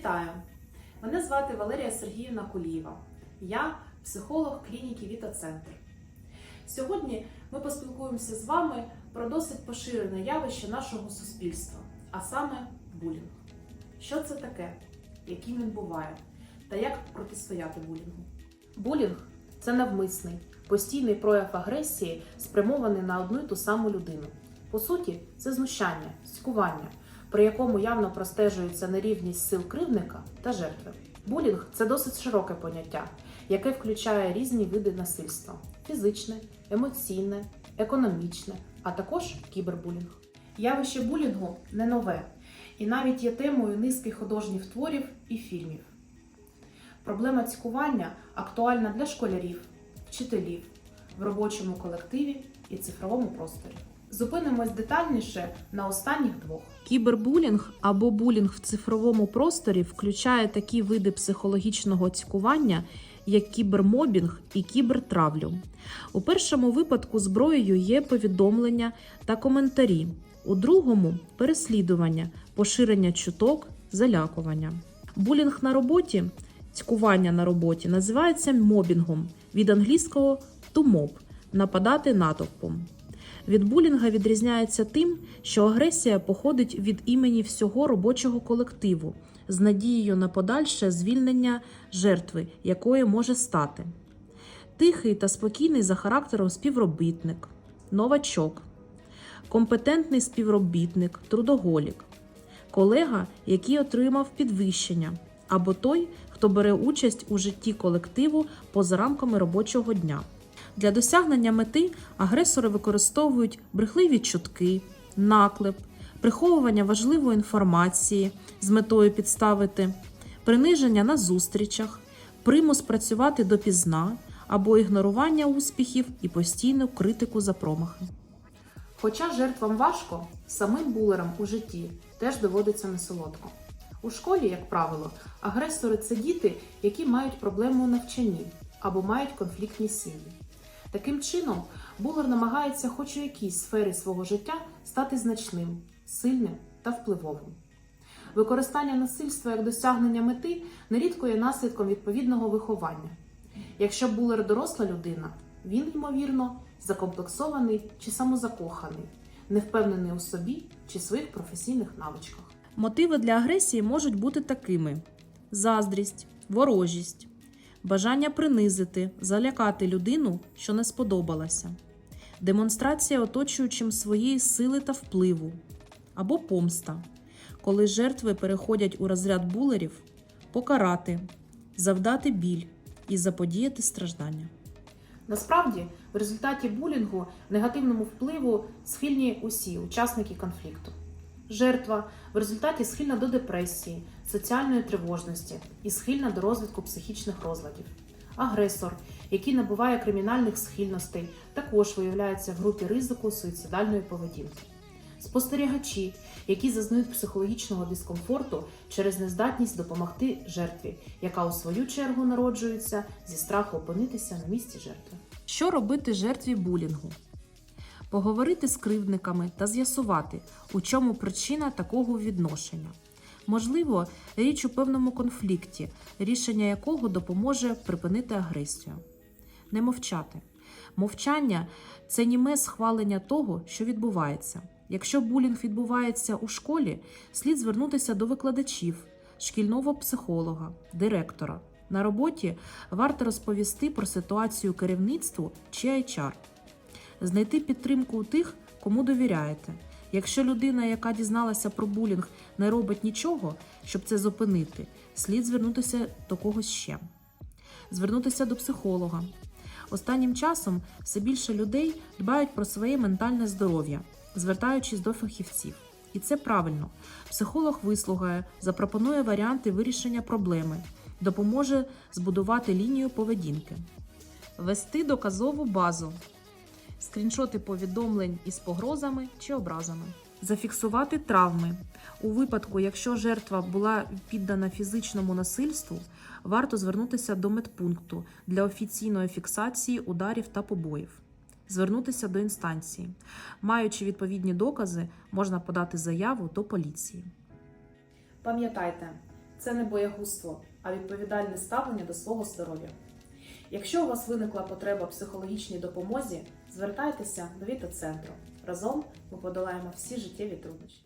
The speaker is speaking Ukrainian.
Вітаю! Мене звати Валерія Сергіївна Кулієва. Я психолог клініки Вітоцентр. Сьогодні ми поспілкуємося з вами про досить поширене явище нашого суспільства, а саме булінг. Що це таке, яким він буває, та як протистояти булінгу? Булінг це навмисний, постійний прояв агресії, спрямований на одну й ту саму людину. По суті, це знущання, цькування, при якому явно простежується нерівність сил кривдника та жертви. Булінг це досить широке поняття, яке включає різні види насильства: фізичне, емоційне, економічне, а також кібербулінг. Явище булінгу не нове і навіть є темою низки художніх творів і фільмів. Проблема цькування актуальна для школярів, вчителів в робочому колективі і цифровому просторі. Зупинимось детальніше на останніх двох. Кібербулінг або булінг в цифровому просторі включає такі види психологічного цькування, як кібермобінг і кібертравлю. У першому випадку зброєю є повідомлення та коментарі, у другому переслідування, поширення чуток, залякування. Булінг на роботі, цькування на роботі називається мобінгом від англійського to mob – нападати натовпом. Від булінга відрізняється тим, що агресія походить від імені всього робочого колективу з надією на подальше звільнення жертви, якою може стати. Тихий та спокійний за характером співробітник, новачок, компетентний співробітник, трудоголік, колега, який отримав підвищення, або той, хто бере участь у житті колективу поза рамками робочого дня. Для досягнення мети агресори використовують брехливі чутки, наклеп, приховування важливої інформації з метою підставити, приниження на зустрічах, примус працювати допізна або ігнорування успіхів і постійну критику за промахи. Хоча жертвам важко, самим булерам у житті теж доводиться несолодко. У школі, як правило, агресори це діти, які мають проблеми у навчанні або мають конфліктні сім'ї. Таким чином, булер намагається хоч у якійсь сфері свого життя стати значним, сильним та впливовим. Використання насильства як досягнення мети нерідко є наслідком відповідного виховання. Якщо булер доросла людина, він, ймовірно, закомплексований чи самозакоханий, невпевнений у собі чи своїх професійних навичках. Мотиви для агресії можуть бути такими: заздрість, ворожість, бажання принизити, залякати людину, що не сподобалася, демонстрація оточуючим своєї сили та впливу, або помста, коли жертви переходять у розряд булерів, покарати, завдати біль і заподіяти страждання. Насправді, в результаті булінгу негативному впливу схильні усі учасники конфлікту. Жертва в результаті схильна до депресії, соціальної тривожності і схильна до розвитку психічних розладів. Агресор, який набуває кримінальних схильностей, також виявляється в групі ризику суїцидальної поведінки. Спостерігачі, які зазнають психологічного дискомфорту через нездатність допомогти жертві, яка у свою чергу народжується зі страху опинитися на місці жертви. Що робити жертві булінгу? Поговорити з кривдниками та з'ясувати, у чому причина такого відношення. Можливо, річ у певному конфлікті, рішення якого допоможе припинити агресію. Не мовчати. Мовчання це німе схвалення того, що відбувається. Якщо булінг відбувається у школі, слід звернутися до викладачів, шкільного психолога, директора. На роботі варто розповісти про ситуацію керівництву чи HR. Знайти підтримку у тих, кому довіряєте. Якщо людина, яка дізналася про булінг, не робить нічого, щоб це зупинити, слід звернутися до когось ще. Звернутися до психолога. Останнім часом все більше людей дбають про своє ментальне здоров'я, звертаючись до фахівців. І це правильно. Психолог вислухає, запропонує варіанти вирішення проблеми, допоможе збудувати лінію поведінки, вести доказову базу, скріншоти повідомлень із погрозами чи образами, зафіксувати травми. У випадку, якщо жертва була піддана фізичному насильству, варто звернутися до медпункту для офіційної фіксації ударів та побоїв. Звернутися до інстанції. Маючи відповідні докази, можна подати заяву до поліції. Пам'ятайте, це не боягузтво, а відповідальне ставлення до свого здоров'я. Якщо у вас виникла потреба психологічній допомозі, звертайтеся до Вітоцентру. Разом ми подолаємо всі життєві труднощі.